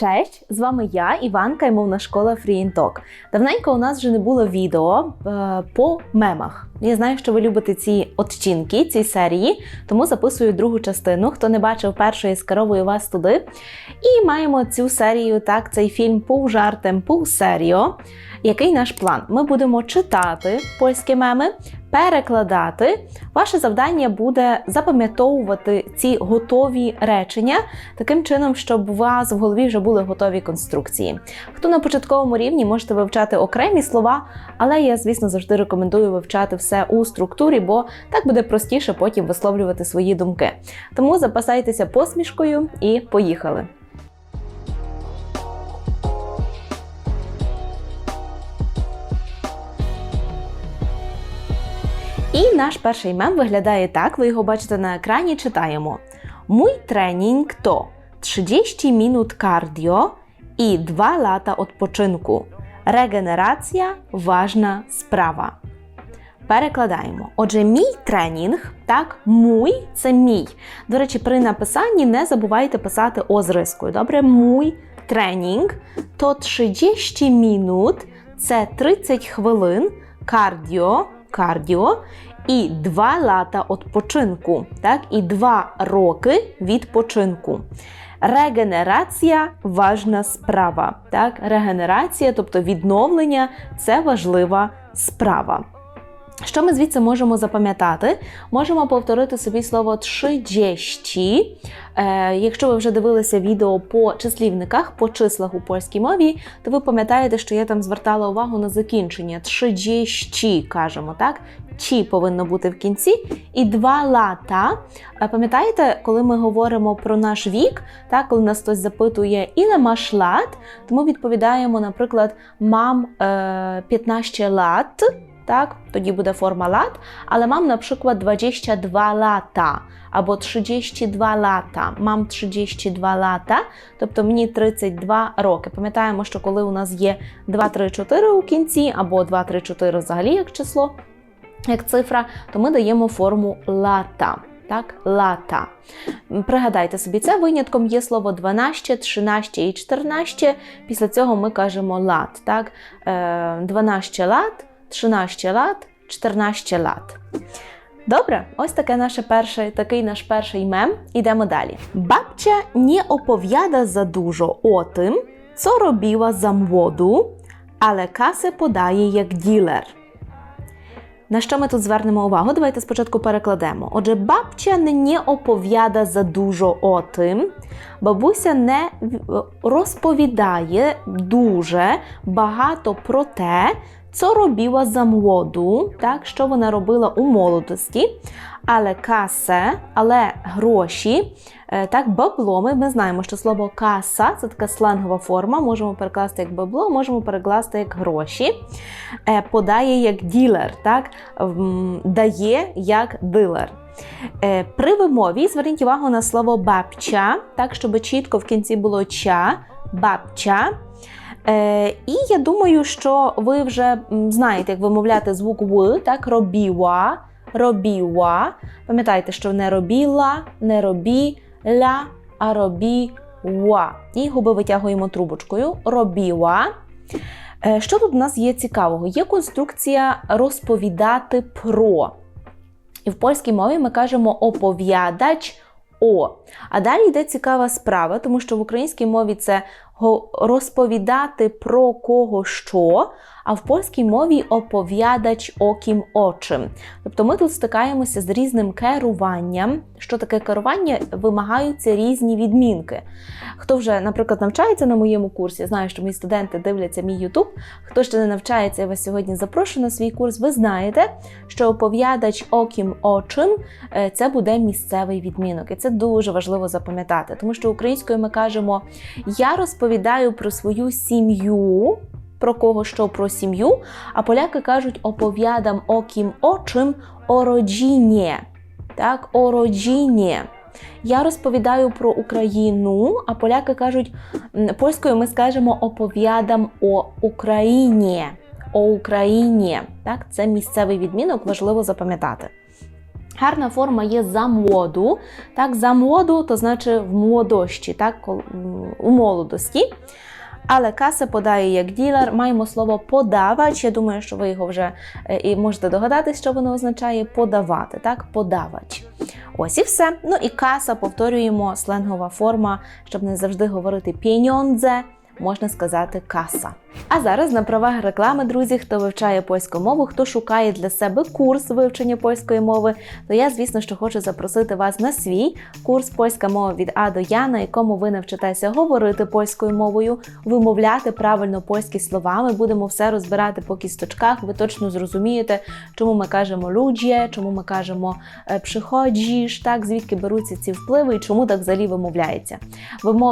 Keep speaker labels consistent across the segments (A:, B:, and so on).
A: Cześć, з вами я, Іванка і мовна школа Фрієнток. Давненько у нас вже не було відео е, по мемах. Я знаю, що ви любите ці odcinки, ці серії, тому записую другу частину. Хто не бачив першої, скеровую вас туди. І маємо цю серію, так, цей фільм пол жартем, пол серіо. Який наш план? Ми будемо читати польські меми, перекладати. Ваше завдання буде запам'ятовувати ці готові речення таким чином, щоб у вас в голові вже були готові конструкції. Хто на початковому рівні можете вивчати окремі слова, але я, звісно, завжди рекомендую вивчати все у структурі, бо так буде простіше потім висловлювати свої думки. Тому запасайтеся посмішкою і поїхали! І наш перший мем виглядає так: ви його бачите на екрані. Читаємо: Mój trening to 30 minut cardio і 2 lata odpoczynku. Регенерація важна справа. Перекладаємо. Отже, мій тренінг, так, муй це мій. До речі, при написанні не забувайте писати о. Добре, муй тренінг то 30 минут це 30 хвилин кардіо, кардіо і 2 лата відпочинку, так, і 2 роки відпочинку. Регенерація важна справа. Так? Регенерація, тобто відновлення це важлива справа. Що ми звідси можемо запам'ятати? Можемо повторити собі слово «тридцять». Е, Якщо ви вже дивилися відео по числівниках, по числах у польській мові, то ви пам'ятаєте, що я там звертала увагу на закінчення. «Тридцять» кажемо, так? Чі повинно бути в кінці. І два лата. Е, Пам'ятаєте, коли ми говоримо про наш вік, так, коли нас хтось запитує «Іле маш лат?», то ми відповідаємо, наприклад, мам е, 15 лат. Так, тоді буде форма лат, але мам, наприклад, 22 лата або 32 лата. Мам 32 лата, тобто мені 32 роки. Пам'ятаємо, що коли у нас є 2, 3, 4 у кінці, або 2, 3, 4 взагалі як число, як цифра, то ми даємо форму лата. Так, лата. Пригадайте собі, це винятком є слово 12, 13 і 14. Після цього ми кажемо лат. Так? 12 лат. 13 лат, 14 лат. Добре, ось таке наше перше, такий наш перший мем. Ідемо далі. Бабця не оповіда за dużo o tym, co robiła za młodu, але kasę подає як ділер. На що ми тут звернемо увагу? Давайте спочатку перекладемо. Отже, бабця не оповіда за дуже о тим. Бабуся не розповідає дуже багато про те, co robiła za młodu, так, що вона робила у молодості, але касе, але гроші, так, бабло, ми, ми знаємо, що слово каса це така сленгова форма, можемо перекласти як бабло, можемо перекласти як гроші, подає як ділер, так, дає як дилер. При вимові зверніть увагу на слово бабча, так, щоб чітко в кінці було ча, бабча. Е, І я думаю, що ви вже знаєте, як вимовляти звук В, так, робіла, робіла. Пам'ятайте, що не робіла, не робіля, а робіла. І губи витягуємо трубочкою. Робіла. Е, Що тут у нас є цікавого? Є конструкція розповідати про. І в польській мові ми кажемо оповідач о. А далі йде цікава справа, тому що в українській мові це розповідати про кого що, а в польській мові оповідач окім очим. Тобто ми тут стикаємося з різним керуванням. Що таке керування? Вимагаються різні відмінки. Хто вже, наприклад, навчається на моєму курсі, знаю, що мої студенти дивляться мій Ютуб. Хто ще не навчається, я вас сьогодні запрошую на свій курс, ви знаєте, що оповідач окім очим це буде місцевий відмінок. І це дуже важливо запам'ятати, тому що українською ми кажемо я розповідаю про свою сім'ю. Про кого що про сім'ю, а поляки кажуть оповідам окім очим о родині. Так, о родині. Я розповідаю про Україну, а поляки кажуть, польською ми скажемо оповідам о Україні. О Україні. Так, Це місцевий відмінок, важливо запам'ятати. Гарна форма є за мłodu. Так, за мłodu to znaczy в młodości, так, у молодості. Але каса подає як ділер. Маємо слово подавач. Я думаю, що ви його вже е, і можете догадатись, що воно означає подавати. Так, подавач. Ось і все. Ну і каса повторюємо сленгова форма, щоб не завжди говорити pieniądze, можна сказати каса. А зараз на правах реклами, друзі, хто вивчає польську мову, хто шукає для себе курс вивчення польської мови, то я, звісно, що хочу запросити вас на свій курс польська мова від А до Я, на якому ви навчитеся говорити польською мовою, вимовляти правильно польські слова. Ми будемо все розбирати по кісточках. Ви точно зрозумієте, чому ми кажемо люджє, чому ми кажемо е, приходжіш, так звідки беруться ці впливи і чому так взагалі вимовляється.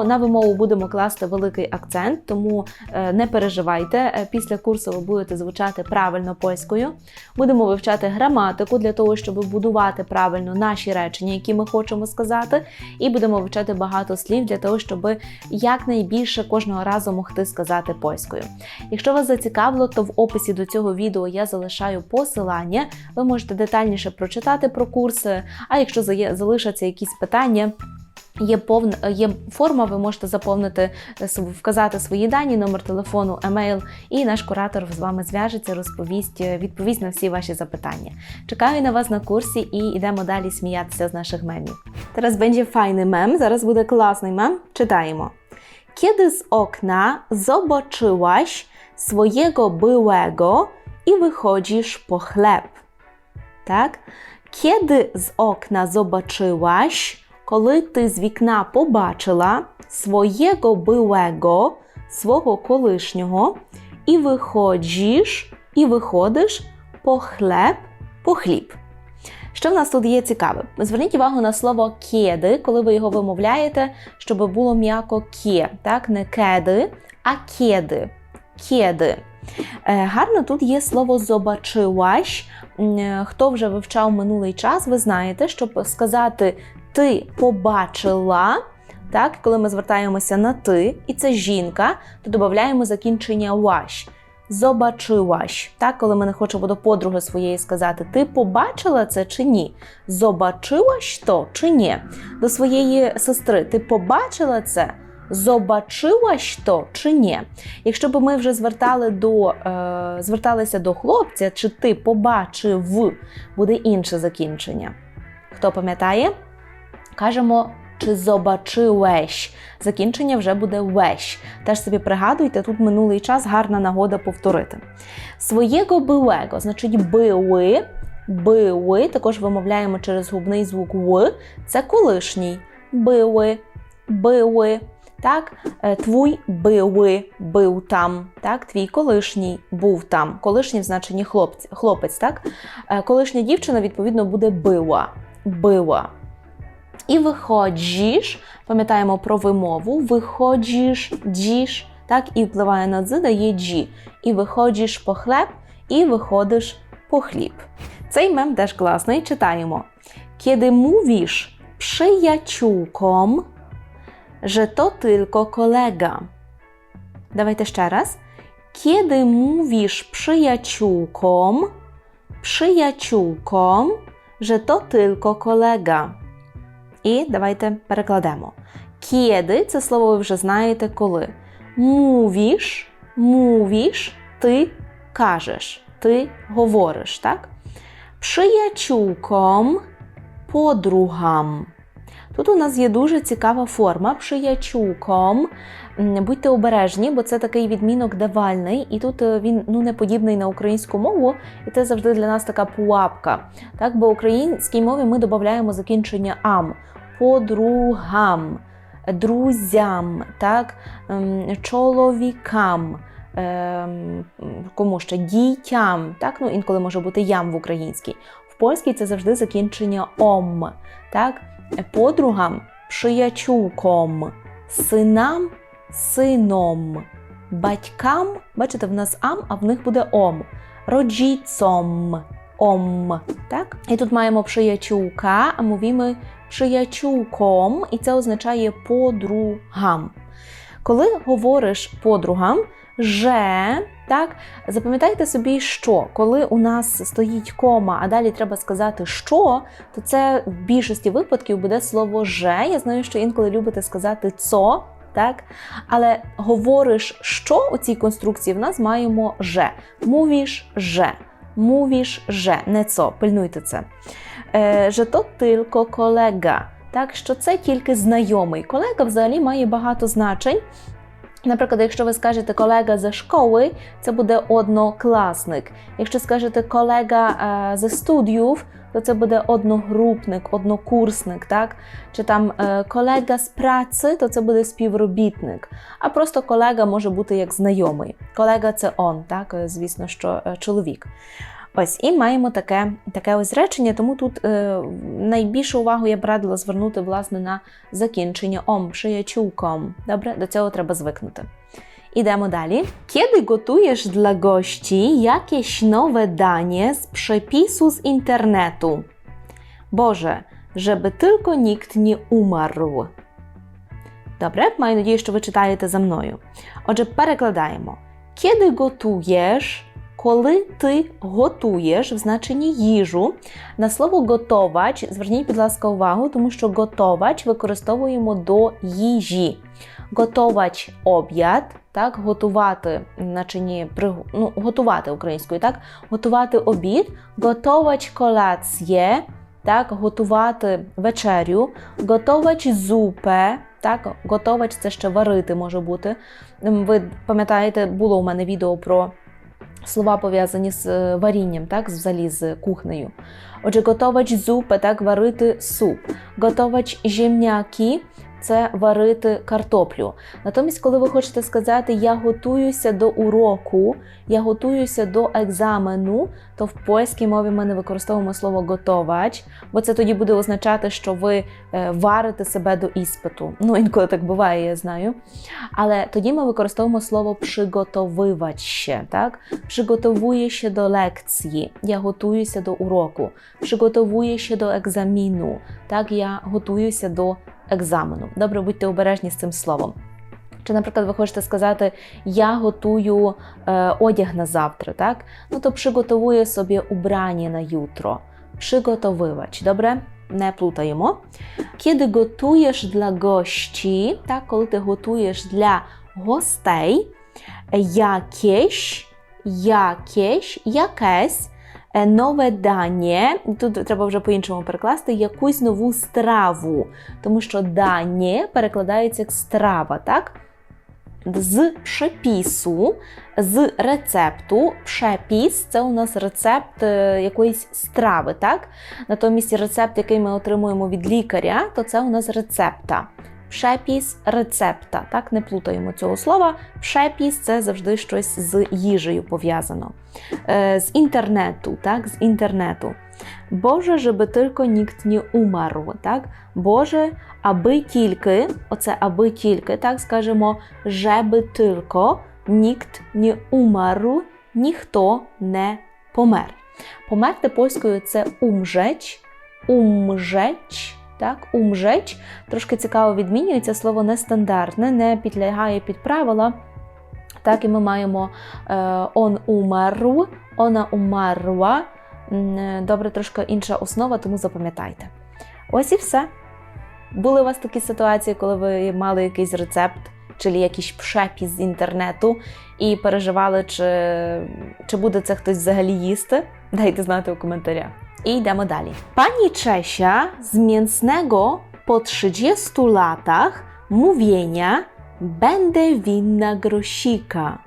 A: На вимову будемо класти великий акцент, тому е, не переживайте. Е, Після курсу ви будете звучати правильно польською. Будемо вивчати граматику для того, щоб будувати правильно наші речення, які ми хочемо сказати, і будемо вивчати багато слів для того, щоб якнайбільше кожного разу могти сказати польською. Якщо вас зацікавило, то в описі до цього відео я залишаю посилання. Ви можете детальніше прочитати про курси. А якщо залишаться якісь питання, Є повна є форма, ви можете заповнити е, вказати свої дані, номер телефону, емейл, і наш куратор з вами зв'яжеться, розповість, е, відповість на всі ваші запитання. Чекаю на вас на курсі і йдемо далі сміятися з наших мемів. Teraz będzie fajny mem, zaraz буде класний мем. Czytajmy. Kiedy z okna zobaczyłaś swojego byłego i wychodzisz po chleb? Так? Kiedy z okna zobaczyłaś, коли ти з вікна побачила своєго byłego, свого колишнього, і виходиш, і виходиш по хлеб, по хліб. Що в нас тут є цікаве? Зверніть увагу на слово кеди, коли ви його вимовляєте, щоб було м'яко ке, так? Не кеди, а кеди. Кеди. Е, Гарно тут є слово зобачилась. Е, Хто вже вивчав минулий час, ви знаєте, щоб сказати ти побачила. Так, коли ми звертаємося на ти, і це жінка, то додаємо закінчення ваш. Зобачилась. Так, коли ми не хочемо до подруги своєї сказати, ти побачила це чи ні? Зобачилась то чи ні? До своєї сестри, ти побачила це? Зобачилась то чи ні? Якщо б ми вже звертали до, е, зверталися до хлопця, чи ти побачив, буде інше закінчення. Хто пам'ятає? Кажемо, чи зобачилеш. Закінчення вже буде вещ. Теж собі пригадуйте, тут минулий час гарна нагода повторити. Своєго билего, значить били, били, також вимовляємо через губний звук в, це колишній. Били, били. Так, Е, твій били, бив там. Так, твій колишній був там. Колишній в значенні хлопець, хлопець так? Е, Колишня дівчина, відповідно, буде била. Била. І виходжиш, пам'ятаємо про вимову, виходжиш, діж, так, і впливає на дзи, дає джі. І виходжиш по хлеб, і виходиш по хліб. Цей мем теж класний, читаємо. Kiedy mówisz przyjaciółkom, że to tylko kolega. Давайте ще раз. Kiedy mówisz przyjaciółkom, przyjaciółkom, że to tylko kolega. І давайте перекладемо. Kiedy – це слово ви вже знаєте коли. Mówisz, mówisz, ти кажеш, ти говориш, так? Przyjaciółkom, подругам. Тут у нас є дуже цікава форма приячуком. Будьте обережні, бо це такий відмінок давальний, і тут е, він ну, не подібний на українську мову, і це завжди для нас така пуапка. Так, бо в українській мові ми додаємо закінчення ам подругам, друзям, так, ем, чоловікам. ем, Кому ще дітям, так, ну інколи може бути ям в українській. В польській це завжди закінчення ом. Так? Подругам приячуком, синам сином, батькам, бачите, в нас ам, а в них буде ом. Rodzicom, ом. Так? І тут маємо приячука, а mówimy przyjaciółkom, і це означає подругам. Коли говориш подругам, «же», так, запам'ятайте собі, що коли у нас стоїть кома, а далі треба сказати що, то це в більшості випадків буде слово «же». Я знаю, що інколи любите сказати «цо», так? Але говориш, що у цій конструкції в нас маємо «же». Мовіш «же». Мовіш «же». Не «цо». Пильнуйте це. «Же то тільки колега». Так, що це тільки знайомий. Колега взагалі має багато значень. Наприклад, якщо ви скажете колега зі школи, це буде однокласник. Якщо скажете колега е, зі студіїв, то це буде одногрупник, однокурсник, так? Чи там е, колега з праці, то це буде співробітник. А просто колега може бути як знайомий. Колега це он, так? Е, Звісно, що чоловік. Ось і маємо таке, таке ось речення, тому тут е, найбільшу увагу я б радила звернути власне на закінчення ом, przyjaciółkom. Добре, до цього треба звикнути. Ідемо далі. Kiedy gotujesz dla gości jakieś nowe danie z przepisu z internetu? Boże, żeby tylko nikt nie umarł. Добре, маю надію, що ви читаєте за мною. Отже, перекладаємо. Kiedy gotujesz коли ти готуєш в значенні їжу, на слово готовач, зверніть, будь ласка, увагу, тому що готовач використовуємо до їжі. Готовач об'яд, так, готувати начині, ну, готувати українською, так, готувати обід, готовач колацє, так, готувати вечерю, готовач зупе, так, готовач це ще варити може бути. Ви пам'ятаєте, було у мене відео про слова пов'язані з е, варінням, так, взагалі з кухнею. Отже, готовач зупи, так, варити суп, готовач земняки це варити картоплю. Натомість, коли ви хочете сказати Я готуюся до уроку, я готуюся до екзамену, то в польській мові ми не використовуємо слово готовач, бо це тоді буде означати, що ви е, варите себе до іспиту. Ну, інколи так буває, я знаю. Але тоді ми використовуємо слово приготовивач ще, так? Przygotowuję się до лекції, я готуюся до уроку, przygotowuję się до екзаміну, так, я готуюся до екзамену. Добре, будьте обережні з цим словом. Чи, наприклад, ви хочете сказати, я готую е, одяг на завтра, так? Ну то приготовує собі убрання на jutro. Przygotowywacz, добре? Не плутаємо. Kiedy готуєш для gości, так, коли ти готуєш для гостей, якесь, якесь, якесь нове дання, тут треба вже по-іншому перекласти, якусь нову страву, тому що дання перекладається як страва, так? З przepису, з рецепту. Przepis – це у нас рецепт якоїсь страви, так? Натомість рецепт, який ми отримуємо від лікаря, то це у нас рецепта. Przepis рецепта. Так, не плутаємо цього слова. Przepis – це завжди щось з їжею пов'язано. Е, з інтернету, так, з інтернету. Боже, żeby tylko nikt nie umarł, так? Боже, аби тільки, оце аби тільки, так скажемо, żeby tylko nikt nie umarł, ніхто не помер. Померти польською це умжеч, умжеч, так, умжеч. Трошки цікаво відмінюється слово нестандартне, не підлягає під правила. Так, і ми маємо он умеру, она умерла. Добре, трошки інша основа, тому запам'ятайте. Ось і все. Були у вас такі ситуації, коли ви мали якийсь рецепт, чи якийсь przepis з інтернету, і переживали, чи, чи буде це хтось взагалі їсти? Дайте знати у коментарях. I idziemy dalej. Pani Czesia z mięsnego po 30 latach mówienia będę winna grosika.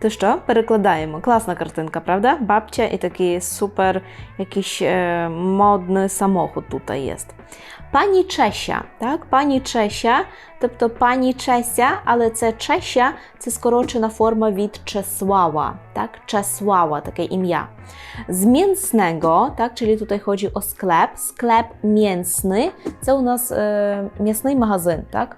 A: To що? Перекладаємо. Класна картинка, правда? Бабця і такий супер jakiś e, modny samochód tutaj jest. Пані Чеся, так? Пані Чеся, тобто пані Чеся, але це Чеся, це скорочена форма від Czesława, так? Czesława, таке ім'я. З mięsnego, так? Czyli tutaj chodzi o sklep. Sklep mięsny, це у нас e, м'ясний магазин, так?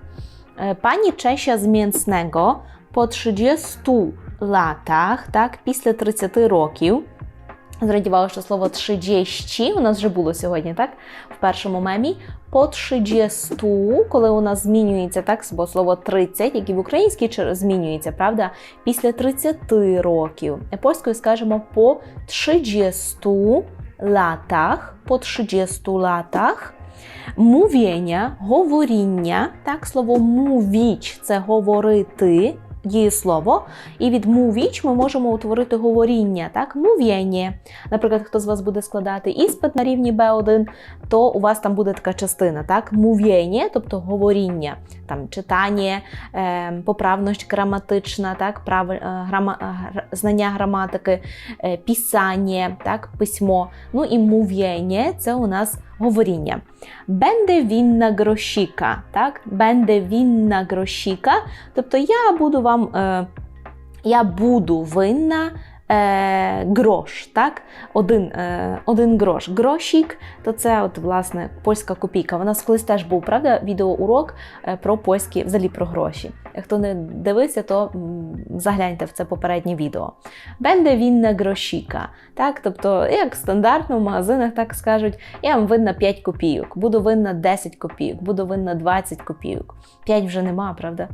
A: E, Пані Чеся з mięsnego по 30 latach, так, після 30 років. Увагу, що слово 30 у нас вже було сьогодні, так? В першому мемі. По 30, коли у нас змінюється так, бо слово 30, як і в українській змінюється, правда? Після 30 років. Польською скажемо по 30 latach, по 30 latach. Mówienia, говоріння, так, слово мувіч це говорити, дієслово. І від мувіч ми можемо утворити говоріння, так, мувєнє. Наприклад, хто з вас буде складати іспит на рівні B1, то у вас там буде така частина, так, мувєнє, тобто говоріння, там читання, е, поправність граматична, так, прав, е, грама, е, знання граматики, писання, так, письмо. Ну і мувєнє це у нас говоріння. Бенде вінна грошіка, так? Бенде вінна грошіка. Тобто я буду вам, е, я буду винна е, грош, так? Один, е, один грош. Грошік, то це от, власне, польська копійка. У нас колись теж був, правда, відеоурок е, про польські, взагалі про гроші. Хто не дивився, то загляньте в це попереднє відео. Бенде вінна грошіка. Так? Тобто, як стандартно в магазинах так скажуть, я вам винна 5 копійок, буду винна 10 копійок, буду винна 20 копійок. 5 вже нема, правда?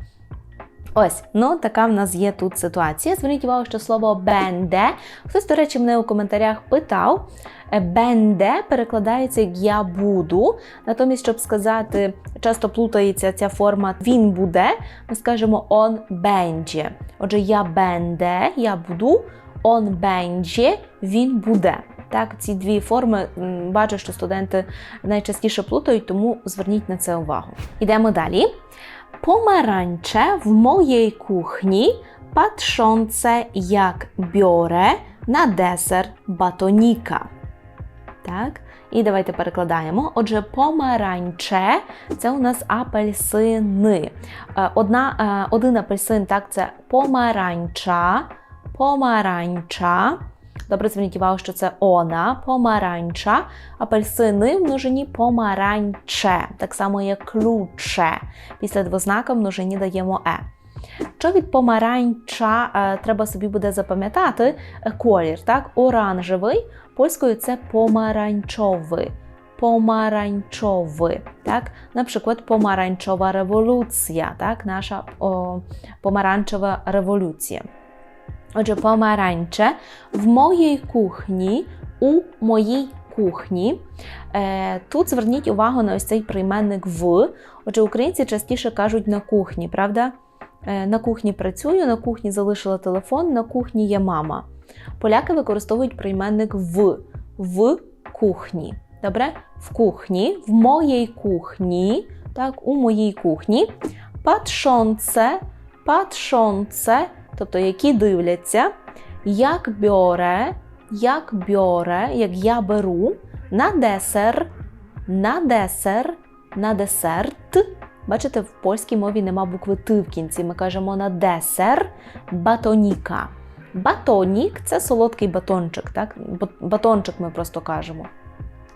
A: Ось, ну така в нас є тут ситуація. Зверніть увагу, що слово бенде. Хтось, до речі, мене у коментарях питав. е, Бенде перекладається як я буду. Натомість, щоб сказати, часто плутається ця форма він буде, ми скажемо он бенджє. Отже, я бенде, я буду, он бенджє, він буде. Так, ці дві форми бачу, що студенти найчастіше плутають, тому зверніть на це увагу. Йдемо далі. Pomarańcze w mojej kuchni, patrzące jak biorę na deser batonika. Так? І давайте перекладаємо. Отже, помаранче це у нас апельсини. Е, Одна, е, один апельсин, так, це помаранча, помаранча. Добре, зверніть що це она, помаранча, апельсини в множині помаранче, так само як ключе. Після двознака в множині даємо е. Що від помаранча е, треба собі буде запам'ятати е, колір, так? Оранжевий, польською це помаранчовий. Помаранчовий, так? Наприклад, помаранчова революція, так? Наша о, помаранчева революція. Отже, помаранче в моїй кухні, у моїй кухні. Е, тут зверніть увагу на ось цей прийменник в. Отже, українці частіше кажуть на кухні, правда? Е, на кухні працюю, на кухні залишила телефон, на кухні є мама. Поляки використовують прийменник в, в кухні. Добре? В кухні, в моїй кухні, так, у моїй кухні. Patrzące, patrzące, тобто які дивляться, як біоре, як біоре, як я беру, на десер, на десер, на десерт. Бачите, в польській мові нема букви Т в кінці. Ми кажемо на десер батоніка. Батонік це солодкий батончик, так? Батончик ми просто кажемо.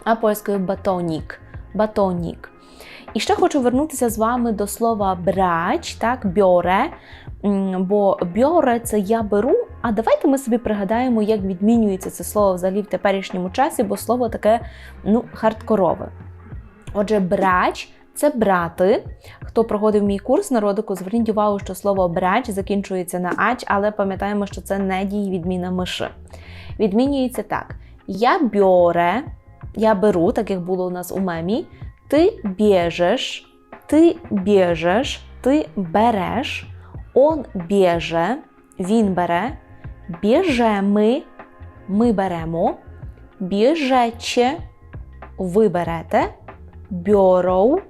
A: А польською батонік. Батонік. І ще хочу вернутися з вами до слова брач, так, бьоре. Бо бьоре це я беру. А давайте ми собі пригадаємо, як відмінюється це слово взагалі в теперішньому часі, бо слово таке ну, хардкорове. Отже, брач це брати. Хто проходив мій курс народику, зверніть увагу, що слово брач закінчується на ач, але пам'ятаємо, що це не дієвідміна миши. Відмінюється так: я бьоре, я беру, так як було у нас у мемі. Ти бежеш, ти бежеш, ти береш, он бєже, він бере, біжеми, ми ми беремо, біжече, ви берете, бьоров,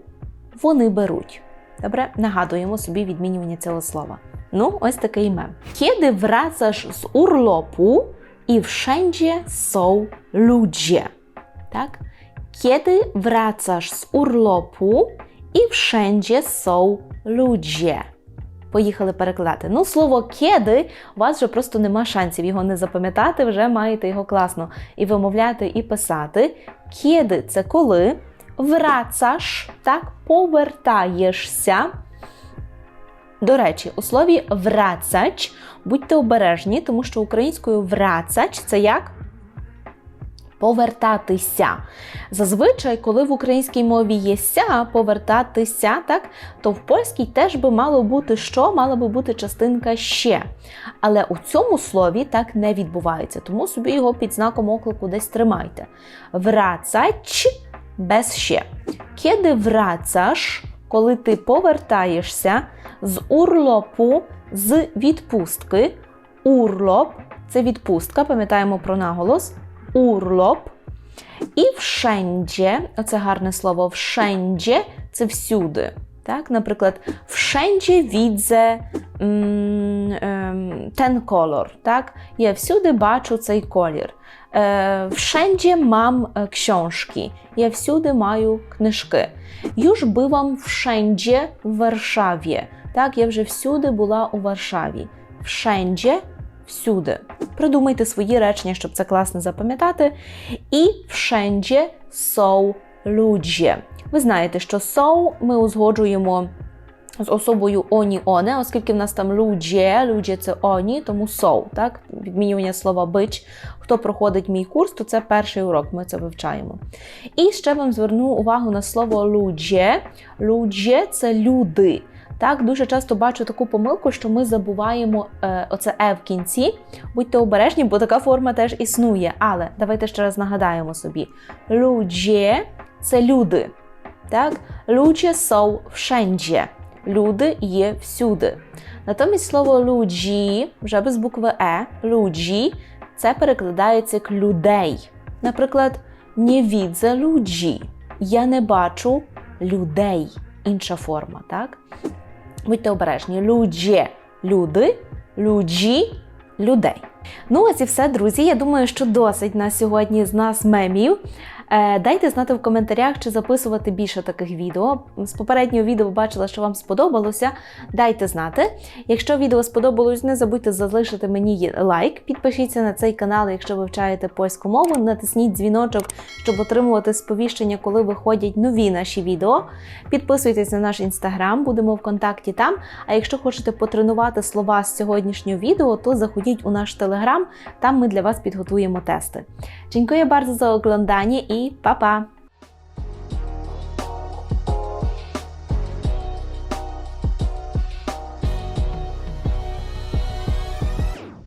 A: вони беруть. Добре, нагадуємо собі відмінювання цього слова. Ну, ось такий мем. Kiedy wracasz z urlopu i wszędzie są ludzie. Tak? Kiedy wracasz z urlopu i wszędzie są ludzie. Поїхали перекладати. Ну, слово кеди у вас вже просто нема шансів його не запам'ятати, вже маєте його класно і вимовляти, і писати. Кеди це коли врацаш, так, повертаєшся. До речі, у слові врацач будьте обережні, тому що українською врацач це як? Повертатися. Зазвичай, коли в українській мові є ся, повертатися, так, то в польській теж би мало бути що, мала би бути частинка ще. Але у цьому слові так не відбувається, тому собі його під знаком оклику десь тримайте. Wracać без ще. Kiedy wracasz, коли ти повертаєшся з урлопу, з відпустки. Урлоп це відпустка, пам'ятаємо про наголос. Урлоп. І wszędzie, оце гарне слово wszędzie, це всюди. Так? Наприклад, wszędzie widzę м, ем, kolor. Так? Я всюди бачу цей колір. Wszędzie mam książki. Я всюди маю книжки. Już byłam wszędzie w Warszawie. Так, я вже всюди була у Варшаві. Wszędzie всюди. Придумайте свої речення, щоб це класно запам'ятати. І wszędzie są ludzie. Ви знаєте, що są ми узгоджуємо з особою оні оне, оскільки в нас там ludzie, ludzie це оні, тому są, так? Відмінювання слова бич. Хто проходить мій курс, то це перший урок, ми це вивчаємо. І ще вам зверну увагу на слово ludzie. Ludzie – це люди. Так, дуже часто бачу таку помилку, що ми забуваємо е, оце е в кінці. Будьте обережні, бо така форма теж існує. Але давайте ще раз нагадаємо собі: ludzie – це люди. Так? Ludzie są wszędzie. Люди є всюди. Натомість слово ludzi, вже без букви Е, ludzi, це перекладається як людей. Наприклад, не widzę ludzi. Я не бачу людей. Інша форма, так? Будьте обережні. Ludzie – люди, ludzi – людей. Ну, ось і все, друзі. Я думаю, що досить на сьогодні з нас мемів. Е, Дайте знати в коментарях, чи записувати більше таких відео. З попереднього відео бачила, що вам сподобалося. Дайте знати. Якщо відео сподобалось, не забудьте залишити мені лайк. Підпишіться на цей канал, якщо вивчаєте польську мову. Натисніть дзвіночок, щоб отримувати сповіщення, коли виходять нові наші відео. Підписуйтесь на наш інстаграм, будемо в контакті там. А якщо хочете потренувати слова з сьогоднішнього відео, то заходіть у наш телеграм, там ми для вас підготуємо тести. Bardzo za oglądanie i pa pa!